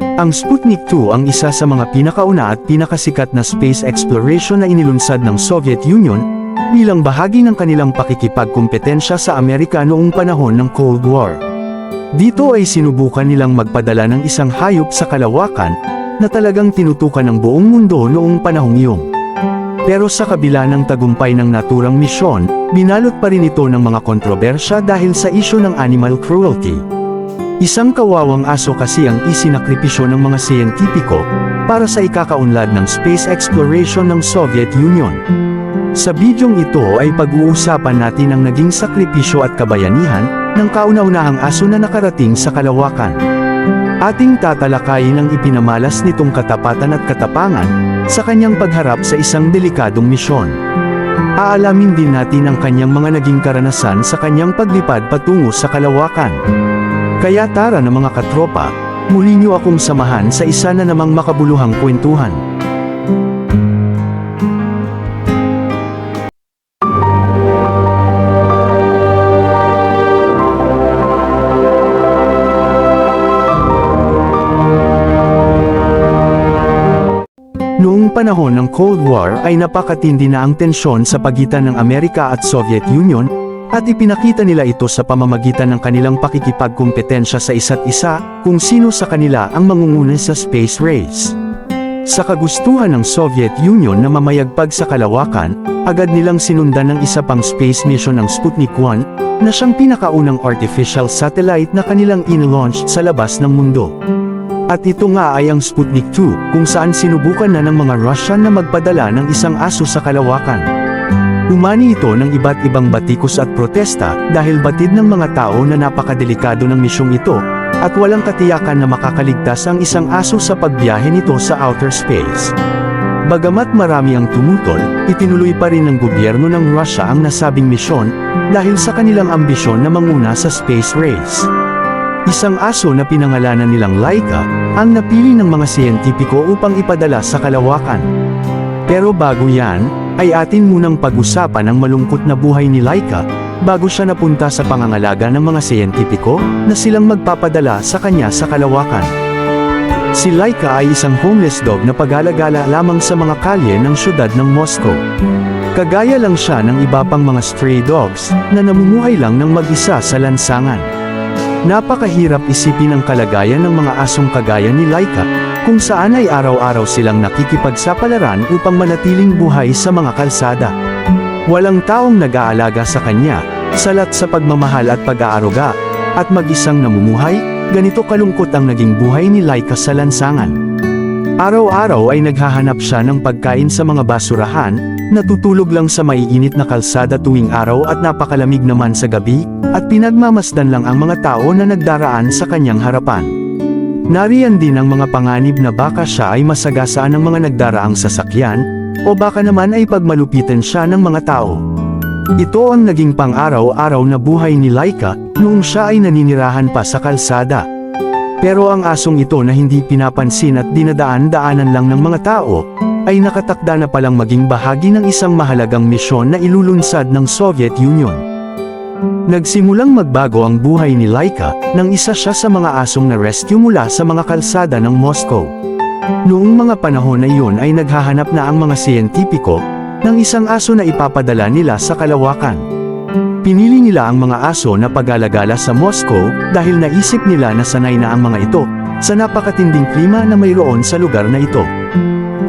Ang Sputnik 2 ang isa sa mga pinakauna at pinakasikat na space exploration na inilunsad ng Soviet Union, bilang bahagi ng kanilang pakikipagkumpetensya sa Amerika noong panahon ng Cold War. Dito ay sinubukan nilang magpadala ng isang hayop sa kalawakan, na talagang tinutukan ng buong mundo noong panahong iyon. Pero sa kabila ng tagumpay ng naturang misyon, binalot pa rin ito ng mga kontrobersya dahil sa isyo ng animal cruelty. Isang kawawang aso kasi ang isinakripisyo ng mga siyentipiko para sa ikakaunlad ng space exploration ng Soviet Union. Sa bidyong ito ay pag-uusapan natin ang naging sakripisyo at kabayanihan ng kauna-unahang aso na nakarating sa kalawakan. Ating tatalakayin ang ipinamalas nitong katapatan at katapangan sa kanyang pagharap sa isang delikadong misyon. Aalamin din natin ang kanyang mga naging karanasan sa kanyang paglipad patungo sa kalawakan. Kaya tara na mga katropa, muli niyo akong samahan sa isa na namang makabuluhang kwentuhan. Noong panahon ng Cold War ay napakatindi na ang tensyon sa pagitan ng Amerika at Soviet Union, at ipinakita nila ito sa pamamagitan ng kanilang pakikipagkumpetensya sa isa't isa, kung sino sa kanila ang mangunguna sa space race. Sa kagustuhan ng Soviet Union na mamayagpag sa kalawakan, agad nilang sinundan ng isa pang space mission ng Sputnik 1, na siyang pinakaunang artificial satellite na kanilang in-launch sa labas ng mundo. At ito nga ay ang Sputnik 2, kung saan sinubukan na ng mga Russian na magpadala ng isang aso sa kalawakan. Umani ito ng iba't ibang batikos at protesta dahil batid ng mga tao na napakadelikado ng misyong ito, at walang katiyakan na makakaligtas ang isang aso sa pagbiyahe nito sa outer space. Bagamat marami ang tumutol, itinuloy pa rin ng gobyerno ng Russia ang nasabing misyon, dahil sa kanilang ambisyon na manguna sa space race. Isang aso na pinangalanan nilang Laika, ang napili ng mga siyentipiko upang ipadala sa kalawakan. Pero bago yan, ay atin munang pag-usapan ang malungkot na buhay ni Laika, bago siya napunta sa pangangalaga ng mga siyentipiko, na silang magpapadala sa kanya sa kalawakan. Si Laika ay isang homeless dog na pag-alagala lamang sa mga kalye ng syudad ng Moscow. Kagaya lang siya ng iba pang mga stray dogs, na namumuhay lang ng mag-isa sa lansangan. Napakahirap isipin ang kalagayan ng mga asong kagaya ni Laika, kung saan ay araw-araw silang nakikipagsapalaran upang manatiling buhay sa mga kalsada. Walang taong nag-aalaga sa kanya, salat sa pagmamahal at pag-aaruga, at mag-isang namumuhay, ganito kalungkot ang naging buhay ni Laika sa lansangan. Araw-araw ay naghahanap siya ng pagkain sa mga basurahan, natutulog lang sa maiinit na kalsada tuwing araw at napakalamig naman sa gabi, at pinagmamasdan lang ang mga tao na nagdaraan sa kanyang harapan. Nariyan din ang mga panganib na baka siya ay masagasaan ng mga nagdaraang sasakyan, o baka naman ay pagmalupitan siya ng mga tao. Ito ang naging pang-araw-araw na buhay ni Laika, noong siya ay naninirahan pa sa kalsada. Pero ang asong ito na hindi pinapansin at dinadaan-daanan lang ng mga tao, ay nakatakda na palang maging bahagi ng isang mahalagang misyon na ilulunsad ng Soviet Union. Nagsimulang magbago ang buhay ni Laika, nang isa siya sa mga asong na-rescue mula sa mga kalsada ng Moscow. Noong mga panahon na iyon ay naghahanap na ang mga siyentipiko, ng isang aso na ipapadala nila sa kalawakan. Pinili nila ang mga aso na pag-alagala sa Moscow, dahil naisip nila na sanay na ang mga ito, sa napakatinding klima na mayroon sa lugar na ito.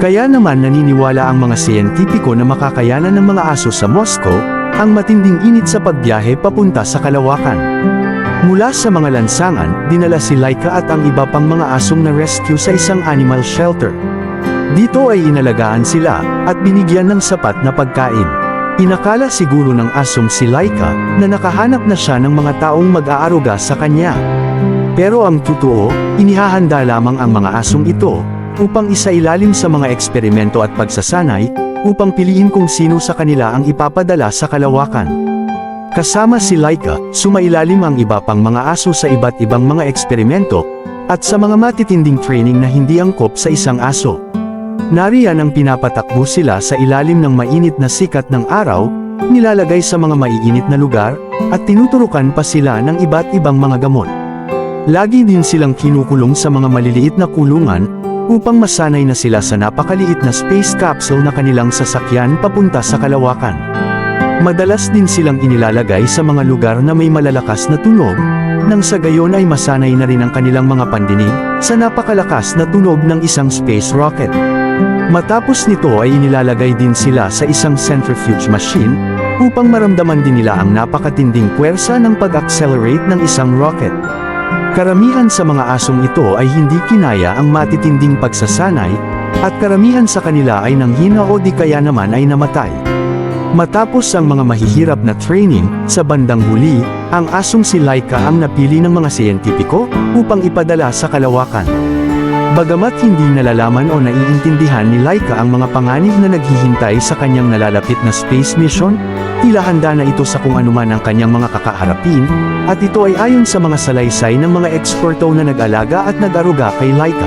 Kaya naman naniniwala ang mga siyentipiko na makakayanan ng mga aso sa Moscow, ang matinding init sa pagbiyahe papunta sa kalawakan. Mula sa mga lansangan, dinala si Laika at ang iba pang mga asong na rescue sa isang animal shelter. Dito ay inalagaan sila, at binigyan ng sapat na pagkain. Inakala siguro ng asong si Laika, na nakahanap na siya ng mga taong mag-aaruga sa kanya. Pero ang totoo, inihahanda lamang ang mga asong ito, upang isailalim sa mga eksperimento at pagsasanay, upang piliin kung sino sa kanila ang ipapadala sa kalawakan. Kasama si Laika, sumailalim ang iba pang mga aso sa iba't ibang mga eksperimento, at sa mga matitinding training na hindi angkop sa isang aso. Nariyan ang pinapatakbo sila sa ilalim ng mainit na sikat ng araw, nilalagay sa mga maiinit na lugar, at tinuturukan pa sila ng iba't ibang mga gamot. Lagi din silang kinukulong sa mga maliliit na kulungan, upang masanay na sila sa napakaliit na space capsule na kanilang sasakyan papunta sa kalawakan. Madalas din silang inilalagay sa mga lugar na may malalakas na tunog, nang sa gayon ay masanay na rin ang kanilang mga pandinig sa napakalakas na tunog ng isang space rocket. Matapos nito ay inilalagay din sila sa isang centrifuge machine, upang maramdaman din nila ang napakatinding puwersa ng pag-accelerate ng isang rocket. Karamihan sa mga asong ito ay hindi kinaya ang matitinding pagsasanay, at karamihan sa kanila ay nanghina o di kaya naman ay namatay. Matapos ang mga mahihirap na training, sa bandang huli, ang asong si Laika ang napili ng mga siyentipiko upang ipadala sa kalawakan. Bagamat hindi nalalaman o naiintindihan ni Laika ang mga panganib na naghihintay sa kanyang nalalapit na space mission, tila handa na ito sa kung anuman ang kanyang mga kakaharapin, at ito ay ayon sa mga salaysay ng mga eksperto na nag-alaga at nag-aruga kay Laika.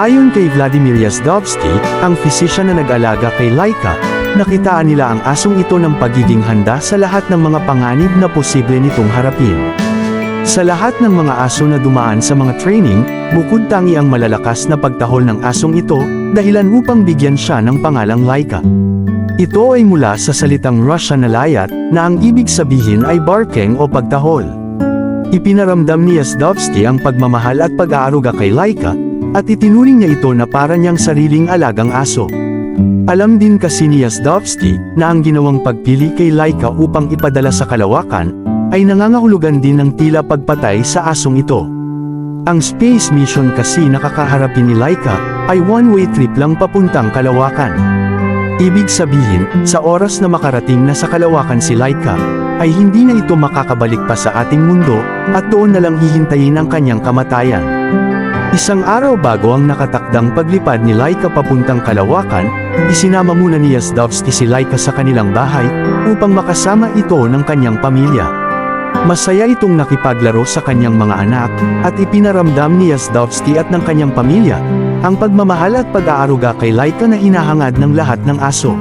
Ayon kay Vladimir Yazdovsky, ang physician na nag-alaga kay Laika, nakitaan nila ang asong ito ng pagiging handa sa lahat ng mga panganib na posible nitong harapin. Sa lahat ng mga aso na dumaan sa mga training, bukod tangi ang malalakas na pagtahol ng asong ito, dahilan upang bigyan siya ng pangalang Laika. Ito ay mula sa salitang Russian na layat, na ang ibig sabihin ay barking o pagtahol. Ipinaramdam ni Yazdovsky ang pagmamahal at pag-aaruga kay Laika, at itinuring niya ito na para niyang sariling alagang aso. Alam din kasi ni Yazdovsky na ang ginawang pagpili kay Laika upang ipadala sa kalawakan ay nangangahulugan din ng tila pagpatay sa asong ito. Ang space mission kasi nakakaharapin ni Laika ay one-way trip lang papuntang kalawakan. Ibig sabihin, sa oras na makarating na sa kalawakan si Laika, ay hindi na ito makakabalik pa sa ating mundo, at doon na lang hihintayin ang kanyang kamatayan. Isang araw bago ang nakatakdang paglipad ni Laika papuntang Kalawakan, isinama muna ni Yazdovsky si Laika sa kanilang bahay, upang makasama ito ng kanyang pamilya. Masaya itong nakipaglaro sa kanyang mga anak, at ipinaramdam ni Yazdovsky at ng kanyang pamilya, ang pagmamahal at pag-aaruga kay Laika na hinahangad ng lahat ng aso.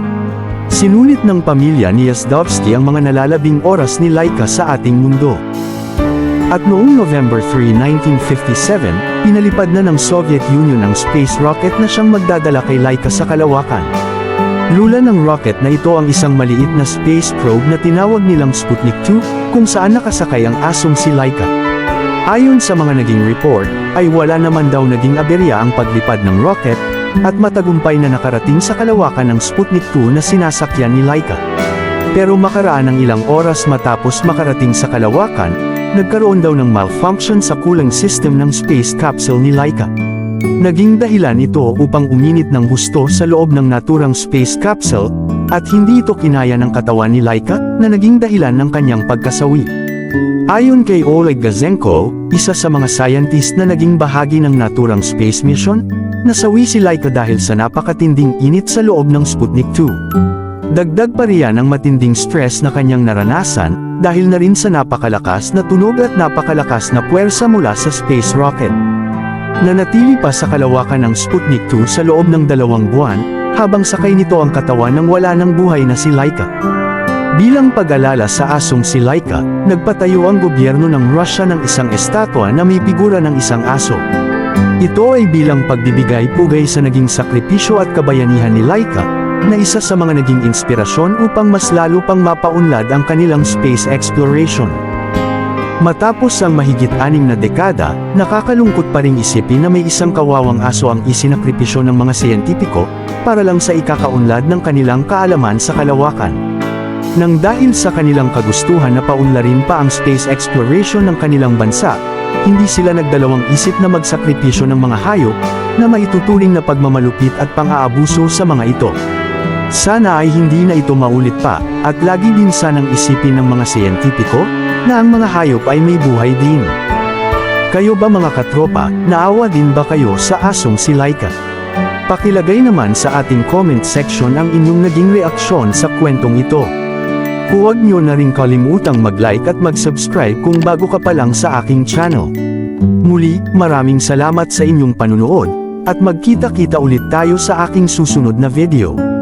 Sinunit ng pamilya ni Yazdovsky ang mga nalalabing oras ni Laika sa ating mundo. At noong November 3, 1957, pinalipad na ng Soviet Union ang space rocket na siyang magdadala kay Laika sa kalawakan. Lula ng rocket na ito ang isang maliit na space probe na tinawag nilang Sputnik 2, kung saan nakasakay ang asong si Laika. Ayon sa mga naging report, ay wala naman daw naging aberya ang paglipad ng rocket, at matagumpay na nakarating sa kalawakan ng Sputnik 2 na sinasakyan ni Laika. Pero makaraan ng ilang oras matapos makarating sa kalawakan, nagkaroon daw ng malfunction sa cooling system ng space capsule ni Laika. Naging dahilan ito upang uminit ng husto sa loob ng naturang space capsule, at hindi ito kinaya ng katawan ni Laika, na naging dahilan ng kanyang pagkasawi. Ayon kay Oleg Gazenko, isa sa mga scientist na naging bahagi ng naturang space mission, nasawi si Laika dahil sa napakatinding init sa loob ng Sputnik 2. Dagdag pa riyan ang matinding stress na kanyang naranasan, dahil na rin sa napakalakas na tunog at napakalakas na puwersa mula sa space rocket. Nanatili pa sa kalawakan ng Sputnik 2 sa loob ng dalawang buwan, habang sakay nito ang katawan ng wala ng buhay na si Laika. Bilang pag-alala sa asong si Laika, nagpatayo ang gobyerno ng Russia ng isang estatwa na may figura ng isang aso. Ito ay bilang pagbibigay pugay sa naging sakripisyo at kabayanihan ni Laika, na isa sa mga naging inspirasyon upang mas lalo pang mapaunlad ang kanilang space exploration. Matapos ang mahigit aning na dekada, nakakalungkot pa ring isipin na may isang kawawang aso ang isinakripisyo ng mga siyentipiko, para lang sa ikakaunlad ng kanilang kaalaman sa kalawakan. Nang dahil sa kanilang kagustuhan na paunlarin pa ang space exploration ng kanilang bansa, hindi sila nagdalawang isip na magsakripisyo ng mga hayop, na maituturing na pagmamalupit at pang-aabuso sa mga ito. Sana ay hindi na ito maulit pa, at lagi din sanang isipin ng mga siyentipiko, na ang mga hayop ay may buhay din. Kayo ba mga katropa, naawa din ba kayo sa asong si Laika? Pakilagay naman sa ating comment section ang inyong naging reaksyon sa kwentong ito. Huwag nyo na rin kalimutang mag-like at mag-subscribe kung bago ka pa lang sa aking channel. Muli, maraming salamat sa inyong panunood, at magkita-kita ulit tayo sa aking susunod na video.